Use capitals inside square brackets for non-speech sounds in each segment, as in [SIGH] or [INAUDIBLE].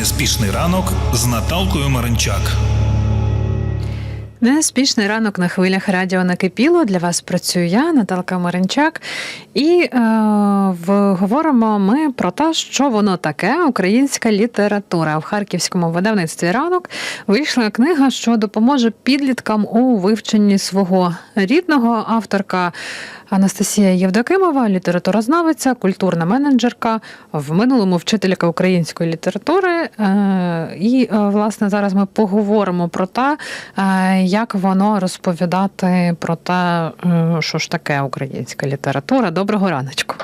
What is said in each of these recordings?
Неспішний ранок з Наталкою Маринчак. Неспішний ранок на хвилях радіо накипіло. Для вас працюю я, Наталка Маринчак. І е, в, говоримо ми про те, що воно таке українська література. В харківському видавництві ранок вийшла книга, що допоможе підліткам у вивченні свого рідного авторка. Анастасія Євдокимова, літературознавиця, культурна менеджерка, в минулому вчителька української літератури. Е, І е, власне зараз ми поговоримо про те, е, як воно розповідати про те, що ж таке українська література. Доброго раночку.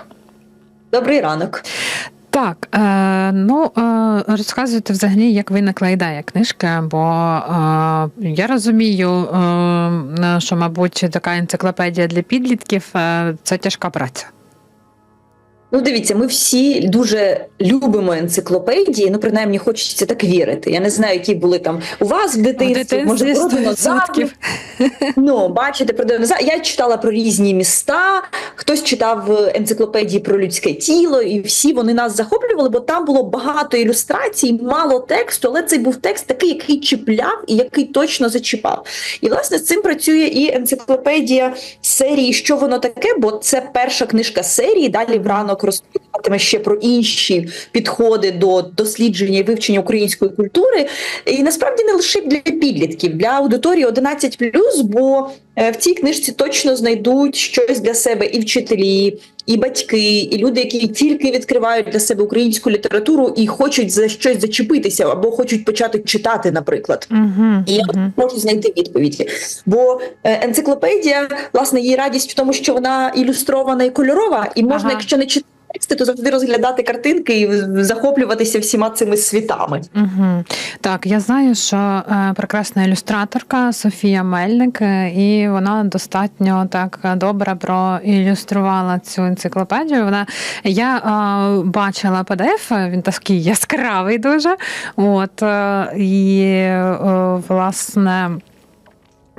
Добрий ранок. Так, е, ну е, розказуйте взагалі, як виникла ідея книжки, бо е, я розумію, що, мабуть, така енциклопедія для підлітків це тяжка праця. Ну, дивіться, ми всі дуже любимо енциклопедії. Ну, принаймні, хочеться так вірити. Я не знаю, які були там у вас в дитинстві, може про 100%. динозаврів. Ну, бачите, про динозаврів. Я читала про різні міста, хтось читав енциклопедії про людське тіло, і всі вони нас захоплювали, бо там було багато ілюстрацій, мало тексту, але цей був текст такий, який чіпляв і який точно зачіпав. І власне з цим працює і енциклопедія серії, що воно таке, бо це перша книжка серії. Далі в ранок розповідатиме ще про інші підходи до дослідження і вивчення української культури. І насправді не лише для підлітків, для аудиторії 11+, бо е, в цій книжці точно знайдуть щось для себе і вчителі, і батьки, і люди, які тільки відкривають для себе українську літературу і хочуть за щось зачепитися або хочуть почати читати, наприклад. Угу, І я можу знайти відповіді. Бо е, енциклопедія, власне, її радість в тому, що вона ілюстрована і кольорова, і можна, Ага. якщо не читати тексти, то завжди розглядати картинки і захоплюватися всіма цими світами. Угу. Так, я знаю, що е, прекрасна ілюстраторка Софія Мельник, е, і вона достатньо так е, добре проілюструвала цю енциклопедію. Вона я е, бачила PDF, він такий яскравий дуже. От е, і е, власне.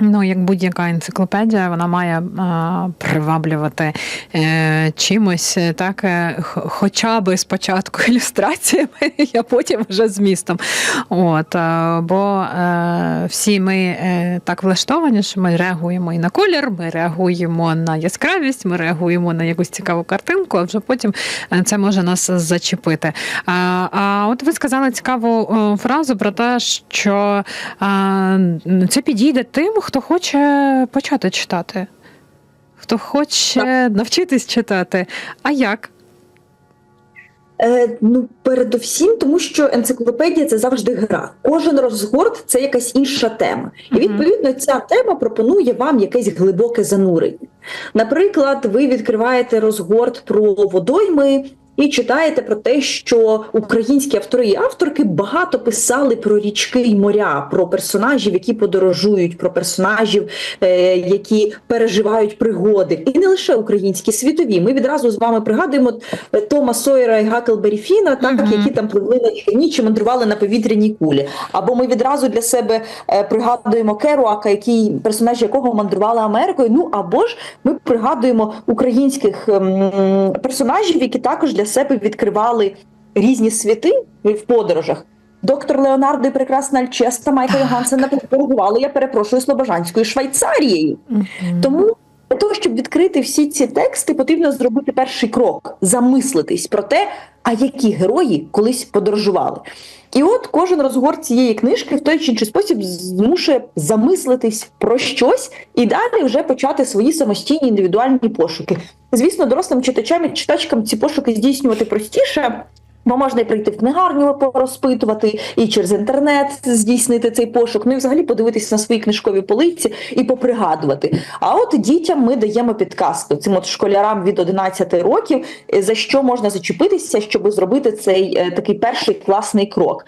Ну, як будь-яка енциклопедія, вона має а, приваблювати е, чимось, е, так, е, хоча би спочатку [LAUGHS] ілюстраціями, [LAUGHS] а потім вже змістом. От, е, бо е, всі ми е, так влаштовані, що ми реагуємо і на колір, ми реагуємо на яскравість, ми реагуємо на якусь цікаву картинку, а вже потім е, це може нас зачепити. А, а от ви сказали цікаву е, фразу про те, що а, це підійде тим, хто хоче почати читати, хто хоче навчитись читати. А як? Е, ну, передовсім, тому що енциклопедія це завжди гра. Кожен розгорт це якась інша тема. І відповідно ця тема пропонує вам якесь глибоке занурення. Наприклад, ви відкриваєте розгорт про водойми. І читаєте про те, що українські автори і авторки багато писали про річки і моря, про персонажів, які подорожують, про персонажів, е, які переживають пригоди, і не лише українські світові. Ми відразу з вами пригадуємо е, Тома Сойера і Гаклбері Фіна, так Мгм. які там пливли на човні чи мандрували на повітряній кулі. Або ми відразу для себе е, пригадуємо Керуака, який персонаж якого мандрували Америкою. Ну або ж ми пригадуємо українських ем, персонажів, які також для себе відкривали різні світи в подорожах. Доктор Леонардо і прекрасна Альчеста Майкла Йогансена подорожували, я перепрошую, Слобожанською Швейцарією. Тому для того, щоб відкрити всі ці тексти, потрібно зробити перший крок замислитись про те, а які герої колись подорожували. І от кожен розгорт цієї книжки в той чи інший спосіб змушує замислитись про щось і далі вже почати свої самостійні індивідуальні пошуки. Звісно, дорослим читачам і читачкам ці пошуки здійснювати простіше. Бо можна і прийти в книгарню порозпитувати, і через інтернет здійснити цей пошук, ну і взагалі подивитися на свої книжкові полиці і попригадувати. А от дітям ми даємо підказку цим от школярам від 11 років, е, за що можна зачепитися, щоб зробити цей е, такий перший класний крок.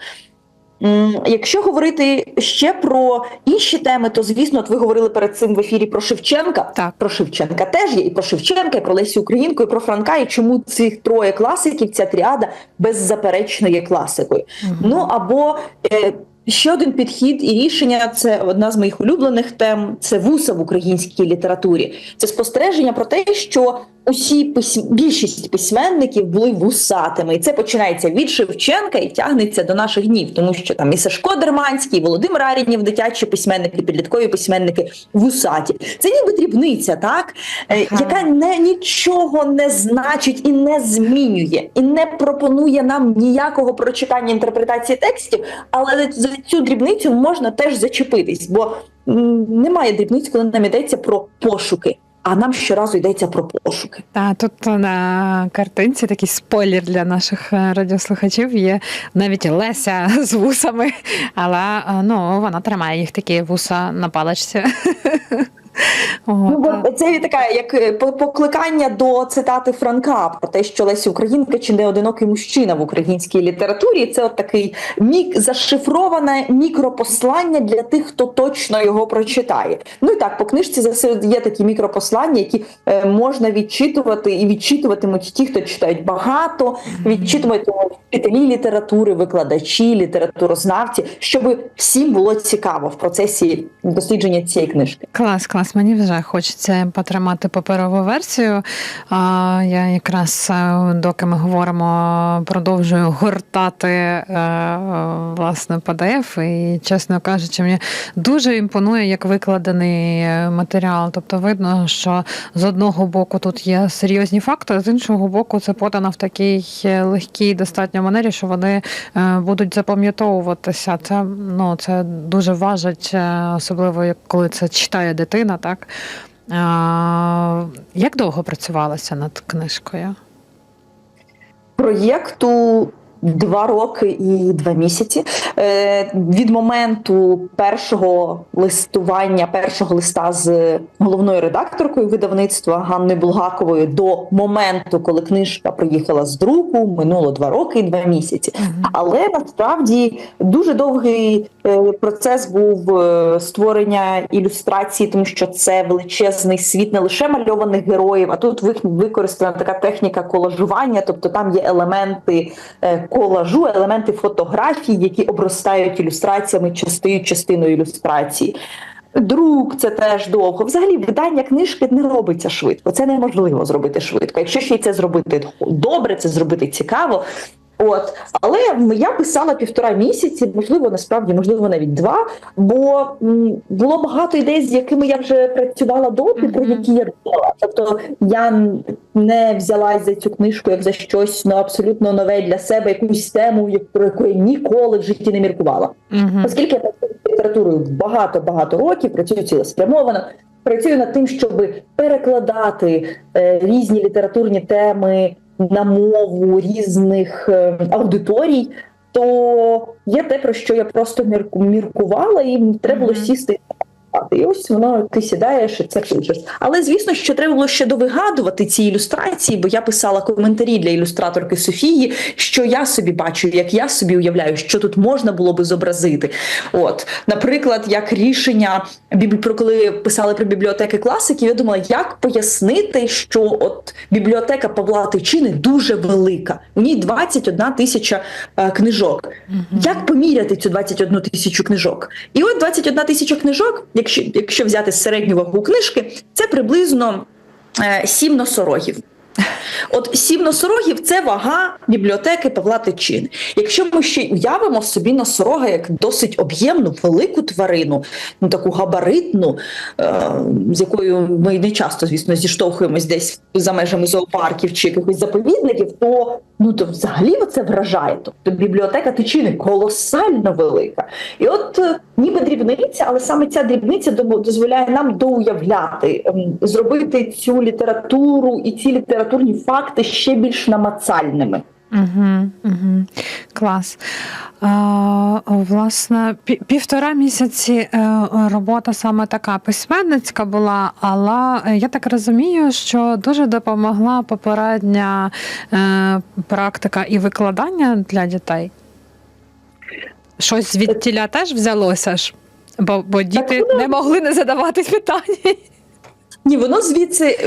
Якщо говорити ще про інші теми, то звісно, от ви говорили перед цим в ефірі про Шевченка. Так. Про Шевченка теж є, і про Шевченка, і про Лесю Українку, і про Франка, і чому цих троє класиків, ця тріада беззаперечно є класикою. Угу. Ну або е, Ще один підхід і рішення це одна з моїх улюблених тем. Це вуса в українській літературі. Це спостереження про те, що усі письм... більшість письменників були вусатими, і це починається від Шевченка і тягнеться до наших днів, тому що там і Сашко Дерманський, і Володимир Арінів, дитячі письменники, підліткові письменники вусаті. Це ніби дрібниця, так Е, Ага. яка не нічого не значить і не змінює, і не пропонує нам ніякого прочитання інтерпретації текстів, але за цю дрібницю можна теж зачепитись, бо немає дрібниць, коли нам йдеться про пошуки. А нам щоразу йдеться про пошуки. Та тут на картинці такий спойлер для наших е, радіослухачів. Є навіть Леся [LAUGHS] з вусами, але ну вона тримає їх такі вуса на паличці. [LAUGHS] Ну, це така як е, покликання до цитати Франка про те, що Леся Українка чи не одинокий мужчина в українській літературі. Це от такий мік зашифроване мікропослання для тих, хто точно його прочитає. Ну і так, по книжці є такі мікропослання, які е, можна відчитувати і відчитуватимуть ті, хто читають багато, відчитуватимуть вчителі літератури, викладачі, літературознавці, щоб всім було цікаво в процесі дослідження цієї книжки. Клас, клас. Мені вже хочеться потримати паперову версію. Я якраз е, доки ми говоримо, продовжую гортати е, власне PDF. І, чесно кажучи, мені дуже імпонує, як викладений е, матеріал. Тобто, видно, що з одного боку тут є серйозні факти, з іншого боку, це подано в такій легкій достатньо манері, що вони будуть запам'ятовуватися. Це ну це дуже важить, особливо коли це читає дитина, так. А, як довго працювалася над книжкою? проєкту два роки і два місяці. Е, від моменту першого листування, першого листа з головною редакторкою видавництва Ганною Булгаковою до моменту, коли книжка приїхала з друку, минуло два роки і два місяці. Але насправді дуже довгий е, процес був е, створення ілюстрації, тому що це величезний світ не лише мальованих героїв, а тут ви- використана така техніка колажування, тобто там є елементи колажу, елементи фотографій, які обростають ілюстраціями, чи стають частиною ілюстрації. Друк це теж довго. Взагалі, видання книжки не робиться швидко. Це неможливо зробити швидко. Якщо ще й це зробити добре, це зробити цікаво. От, але я писала півтора місяці, можливо, насправді, можливо, навіть два. Бо було багато ідей, з якими я вже працювала доти, про які я думала. Тобто я не взялась за цю книжку як за щось ну, абсолютно нове для себе, якусь тему, про яку я ніколи в житті не міркувала. Оскільки я працюю з літературою багато-багато років, працюю цілеспрямовано, працюю над тим, щоб перекладати е, різні літературні теми на мову різних е, аудиторій, то є те, про що я просто мірку- міркувала, і треба було сісти. І. Ось воно ти сідаєш і це пишеш. Але звісно, що треба було ще довигадувати ці ілюстрації, бо я писала коментарі для ілюстраторки Софії, що я собі бачу, як я собі уявляю, що тут можна було би зобразити. От, наприклад, як рішення про коли писали про бібліотеки класиків, я думала, як пояснити, що от бібліотека Павла Тичини дуже велика. У ній 21 тисяча е, книжок. Як поміряти цю 21 тисячу книжок? І от 21 тисяча книжок, якщо, якщо взяти середню вагу книжки, це приблизно е, 7 носорогів. От сім носорогів це вага бібліотеки Павла Тичини. Якщо ми ще й уявимо собі носорога як досить об'ємну, велику тварину, ну таку габаритну, е, з якою ми не часто, звісно, зіштовхуємось десь за межами зоопарків чи якихось заповідників, то ну то взагалі це вражає. Тобто бібліотека Тичини колосально велика. І от е, ніби дрібниця, але саме ця дрібниця дозволяє нам доуявляти, ем, зробити цю літературу і ці літературні факти ще більш намацальними. Угу, угу. Клас. А, власне, півтора місяці е, робота саме така письменницька була, але я так розумію, що дуже допомогла попередня е, практика і викладання для дітей. Щось звідтіля теж взялося ж, бо, бо діти не могли не задавати питання. Ні, воно звідси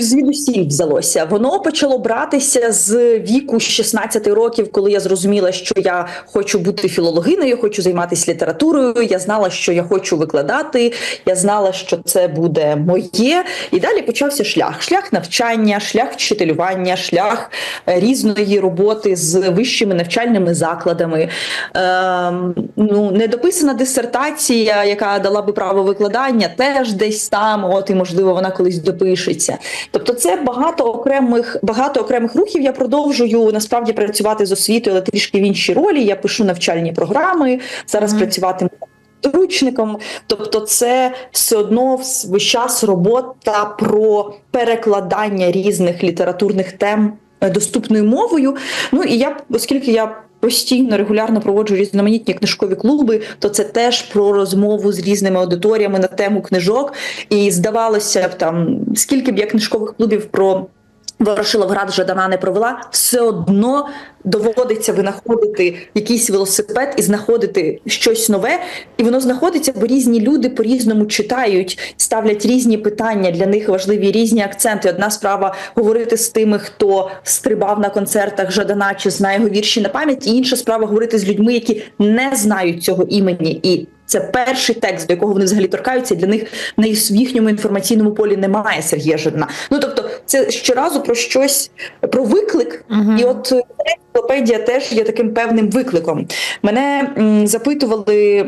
звідусіль взялося. Воно почало братися з віку 16 років, коли я зрозуміла, що я хочу бути філологиною, хочу займатися літературою. Я знала, що я хочу викладати. Я знала, що це буде моє. І далі почався шлях: шлях навчання, шлях вчителювання, шлях е, різної роботи з вищими навчальними закладами. Ем, ну, недописана дисертація, яка дала би право викладання, теж десь там, от і можливо вона колись допишеться. Тобто, це багато окремих багато окремих рухів. Я продовжую насправді працювати з освітою, але трішки в іншій ролі. Я пишу навчальні програми. Зараз Мгм. працюватиму Ручником, тобто, це все одно весь час робота про перекладання різних літературних тем е, доступною мовою. Ну і я, оскільки я постійно регулярно проводжу різноманітні книжкові клуби, то це теж про розмову з різними аудиторіями на тему книжок. І здавалося б, там скільки б я книжкових клубів про Ворошиловград Жадана не провела, все одно доводиться винаходити якийсь велосипед і знаходити щось нове, і воно знаходиться, бо різні люди по-різному читають, ставлять різні питання. Для них важливі різні акценти. Одна справа говорити з тими, хто стрибав на концертах Жадана чи знає його вірші на пам'ять, і інша справа говорити з людьми, які не знають цього імені. І це перший текст, до якого вони взагалі торкаються. і Для них на в їхньому інформаційному полі немає Сергія Жадана. Ну тобто, це щоразу про щось про виклик, Мгм. і от е, енциклопедія теж є таким певним викликом. Мене м, запитували.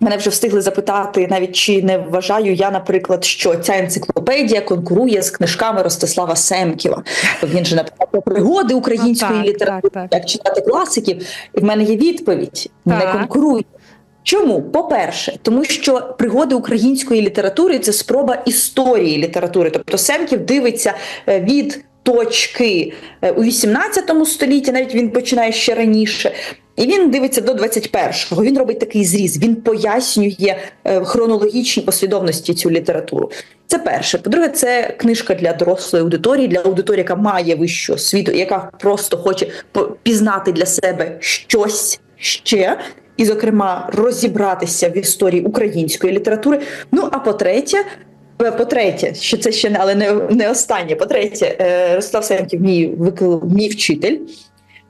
Мене вже встигли запитати, навіть чи не вважаю я, наприклад, що ця енциклопедія конкурує з книжками Ростислава Семківа. Він же написав про пригоди української Ну, так, літератури, так, так. як читати класиків. І в мене є відповідь: не конкурує. Чому? По-перше, тому що пригоди української літератури це спроба історії літератури. Тобто Семків дивиться е, від точки е, у 18 столітті, навіть він починає ще раніше. І він дивиться до 21-го. Він робить такий зріз. Він пояснює е, хронологічні послідовності цю літературу. Це перше. По-друге, це книжка для дорослої аудиторії, для аудиторії, яка має вищу освіту, яка просто хоче пізнати для себе щось ще. І, зокрема, розібратися в історії української літератури. Ну а по-третє, е, по-третє, що це ще не але не, не останнє. По-третє, е, Ростислав Семків мій викл... мій вчитель,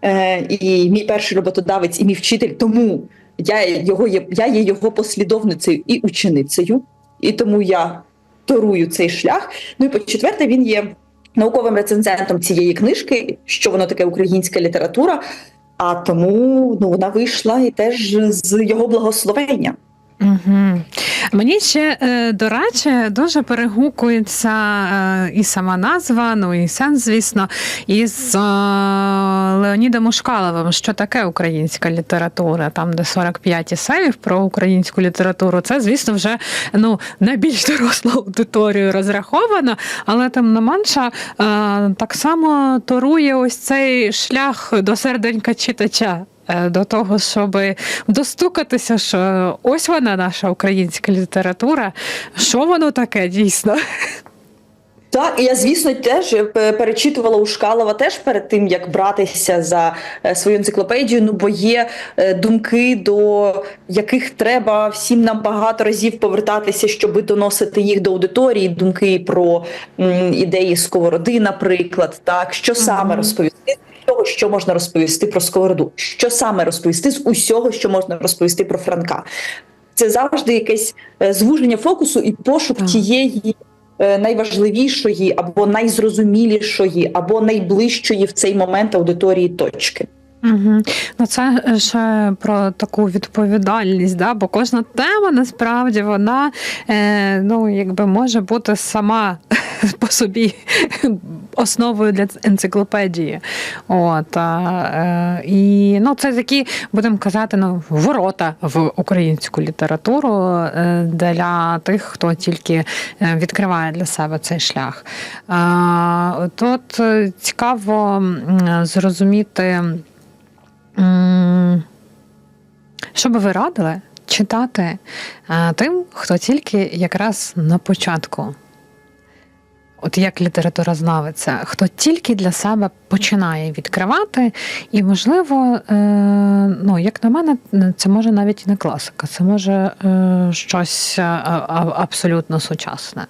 е, і мій перший роботодавець, і мій вчитель. Тому я його є, я є його послідовницею і ученицею, і тому я торую цей шлях. Ну і по-четверте, він є науковим рецензентом цієї книжки, що воно таке українська література. А тому ну, вона вийшла і теж з його благословення. Угу. Мені ще, е, до речі, дуже перегукується е, і сама назва, ну і сенс, звісно, із е, Леонідом Ушкаловим, що таке українська література, там, де 45 есеїв про українську літературу. Це, звісно, вже ну, на більш дорослу аудиторію розраховано, але тим не менше, так само торує ось цей шлях до серденька читача. Е, До того, щоб достукатися, що ось вона наша українська література. Що воно таке дійсно? Так, і я, звісно, теж е, перечитувала Ушкалова теж перед тим, як братися за е, свою енциклопедію. Ну, бо є думки, до яких треба всім нам багато разів повертатися, щоб доносити їх до аудиторії. Думки про м, ідеї сковороди, наприклад, так що саме розповісти. Того, що можна розповісти про сковороду, що саме розповісти з усього, що можна розповісти про Франка, це завжди якесь е, звуження фокусу і пошук тієї е, найважливішої або найзрозумілішої, або найближчої в цей момент аудиторії точки. Угу. Ну, це ще про таку відповідальність, да? бо кожна тема насправді вона е, ну, якби може бути сама [LAUGHS] по собі основою для енциклопедії. От, а, е, і ну, це такі, будемо казати, ну, ворота в українську літературу е, для тих, хто тільки е, відкриває для себе цей шлях. Тут цікаво зрозуміти. Що би ви радили читати тим, хто тільки якраз на початку, от як літературознавиця, хто тільки для себе починає відкривати, і, можливо, е, ну, як на мене, це може навіть і не класика, це може е, щось е, абсолютно сучасне.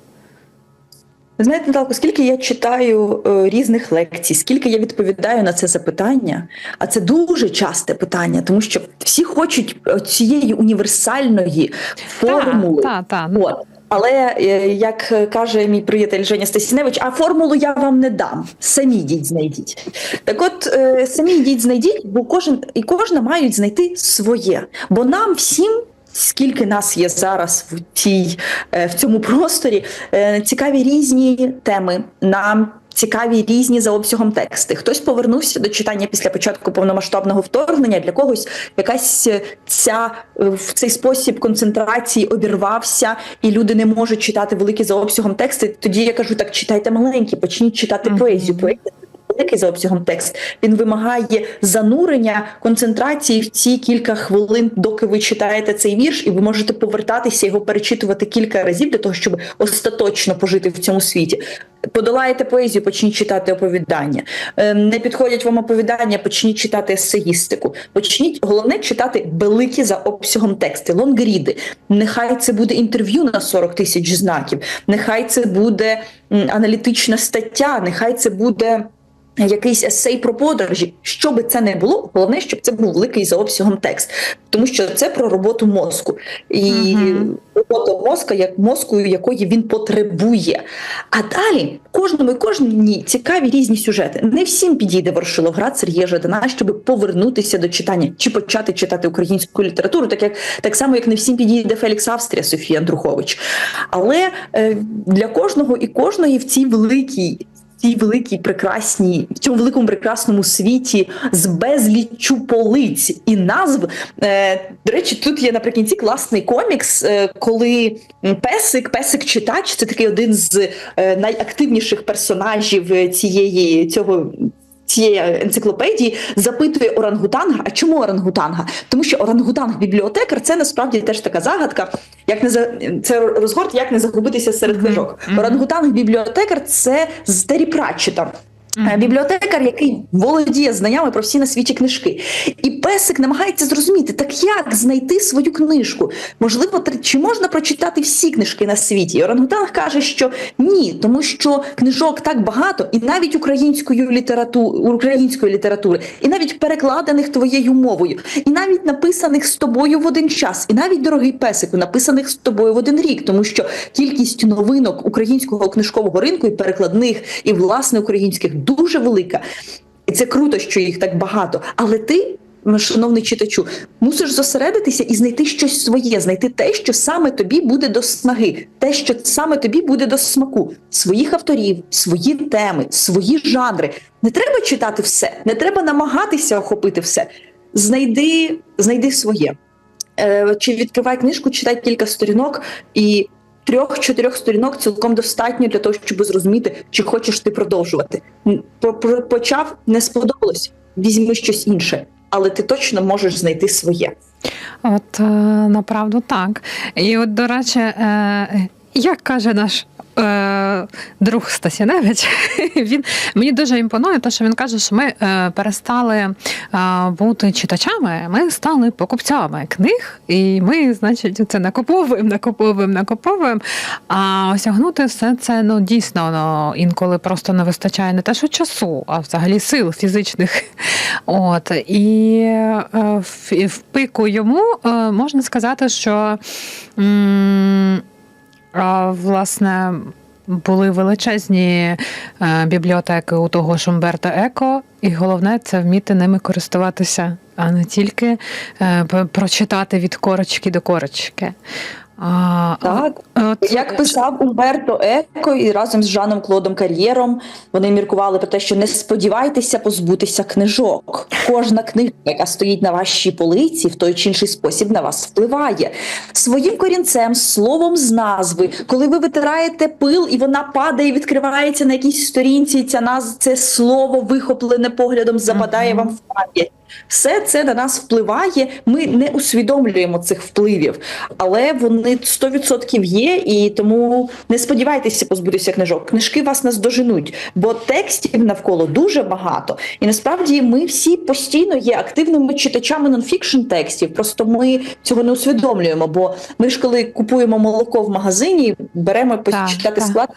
Знаєте, Наталко, скільки я читаю е, різних лекцій, скільки я відповідаю на це запитання, а це дуже часте питання, тому що всі хочуть е, цієї універсальної формули. Так, так, так. От. Але е, як каже мій приятель Женя Стасіневич, а формулу я вам не дам. Самі йдіть, знайдіть. Так от е, самі йдіть, знайдіть, бо кожен і кожна мають знайти своє. Бо нам всім. Скільки нас є зараз в цій е, в цьому просторі, е, цікаві різні теми. Нам цікаві різні за обсягом тексти. Хтось повернувся до читання після початку повномасштабного вторгнення. Для когось якась е, ця е, в цей спосіб концентрації обірвався, і люди не можуть читати великі за обсягом тексти. Тоді я кажу: так читайте маленькі, почніть читати поезію. Поезія великий за обсягом текст. Він вимагає занурення концентрації в ці кілька хвилин, доки ви читаєте цей вірш, і ви можете повертатися його перечитувати кілька разів для того, щоб остаточно пожити в цьому світі. Подолаєте поезію, почніть читати оповідання. Е, Не підходять вам оповідання, почніть читати есеїстику. Почніть головне читати великі за обсягом тексти, лонгріди. Нехай це буде інтерв'ю на 40 тисяч знаків, нехай це буде аналітична стаття, нехай це буде. Якийсь есей про подорожі, що би це не було, головне, щоб це був великий за обсягом текст, тому що це про роботу мозку і Мгм. роботу мозка, як мозку, якої він потребує. А далі кожному і кожній цікаві різні сюжети. Не всім підійде Ворошиловград Сергія Жадана, щоб повернутися до читання чи почати читати українську літературу, так як так само, як не всім підійде Фелікс Австрія Софія Андрухович. Але е, для кожного і кожної в цій великій. Цій великій прекрасній, в цьому великому прекрасному світі з безліччю полиць і назв. Е, до речі, тут є наприкінці класний комікс, е, коли песик, песик-читач, це такий один з е, найактивніших персонажів е, цієї цього. Цієї енциклопедії запитує орангутанга. А чому орангутанга? Тому що орангутанг бібліотекар це насправді теж така загадка. Як не за це розгорт, як не загубитися серед книжок. мгм. Орангутанг бібліотекар це з Террі Пратчета. Е, Бібліотекар, який володіє знаннями про всі на світі книжки, і песик намагається зрозуміти, так як знайти свою книжку. Можливо, чи можна прочитати всі книжки на світі? І Орангутанг каже, що ні, тому що книжок так багато, і навіть українською літератур, української літератури, і навіть перекладених твоєю мовою, і навіть написаних з тобою в один час, і навіть дорогий песику, написаних з тобою в один рік, тому що кількість новинок українського книжкового ринку і перекладних, і власне українських дуже велика. І це круто, що їх так багато. Але ти, шановний читачу, мусиш зосередитися і знайти щось своє, знайти те, що саме тобі буде до снаги, те, що саме тобі буде до смаку, своїх авторів, свої теми, свої жанри. Не треба читати все, не треба намагатися охопити все. Знайди, знайди своє. Е, чи відкривай книжку, читай кілька сторінок і. Трьох-чотирьох сторінок цілком достатньо для того, щоб зрозуміти, чи хочеш ти продовжувати. Почав, не сподобалось, візьми щось інше, але ти точно можеш знайти своє. От е, направду так. І от, до речі, е, як каже наш. Е, Друг Стасяневич, [LAUGHS] він мені дуже імпонує, те, що він каже, що ми е, перестали е, бути читачами, ми стали покупцями книг, і ми, значить, це накуповуємо, накуповуємо, накуповуємо. А осягнути все це ну дійсно ну, інколи просто не вистачає не те, що часу, а взагалі сил фізичних. [LAUGHS] От і в, пику йому можна сказати, що власне. Були величезні е, бібліотеки у того ж Умберто Еко, і головне це вміти ними користуватися, а не тільки е, прочитати від корочки до корочки. А, Так. от, Як писав Умберто Еко і разом з Жаном Клодом Кар'єром, вони міркували про те, що не сподівайтеся позбутися книжок. Кожна книга, яка стоїть на вашій полиці, в той чи інший спосіб на вас впливає. Своїм корінцем, словом з назви, коли ви витираєте пил і вона падає, відкривається на якійсь сторінці, і ця назва, це слово вихоплене поглядом западає Мгм. вам в пам'ять. Все це на нас впливає. Ми не усвідомлюємо цих впливів, але вони 100% є, і тому не сподівайтеся позбутися книжок. Книжки вас наздоженуть, бо текстів навколо дуже багато. І насправді ми всі постійно є активними читачами нонфікшн текстів. Просто ми цього не усвідомлюємо. Бо ми ж коли купуємо молоко в магазині, беремо Так, почитати так. склад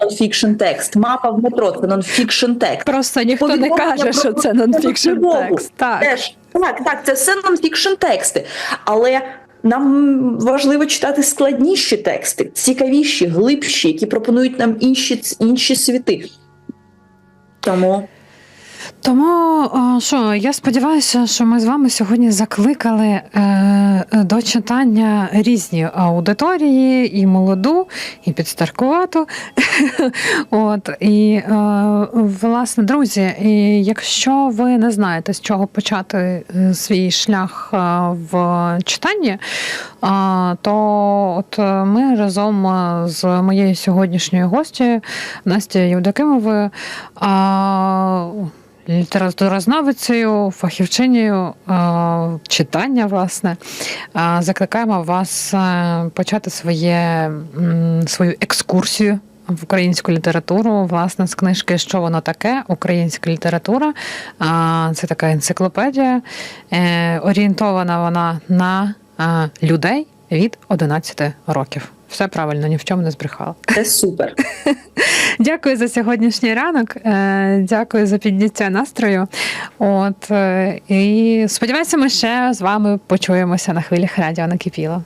нонфікшн текст. Мапа в метро це нонфікшн текст. Просто ніхто не каже, що це нонфікшн текст. Так. Теж так, так, це все нонфікшн тексти. Але нам важливо читати складніші тексти, цікавіші, глибші, які пропонують нам інші, інші світи. Тому Тому що я сподіваюся, що ми з вами сьогодні закликали е, до читання різні аудиторії, і молоду, і підстаркувату. [LAUGHS] От і е, власне, друзі, якщо ви не знаєте, з чого почати е, свій шлях е, в читанні, то от е, ми разом е, з моєю сьогоднішньою гостю Настю Євдокимовою. Літературознавицею, фахівчинею е, читання, власне, е, закликаємо вас е, почати своє, свою екскурсію в українську літературу, власне, з книжки Що воно таке? Українська література. Це така енциклопедія. Орієнтована вона на людей від 11 років. Все правильно, ні в чому не збрехала. це супер. [LAUGHS] Дякую за сьогоднішній ранок. е, Дякую за підняття настрою. От е, і сподіваюся, ми ще з вами почуємося на хвилях радіо накипіло.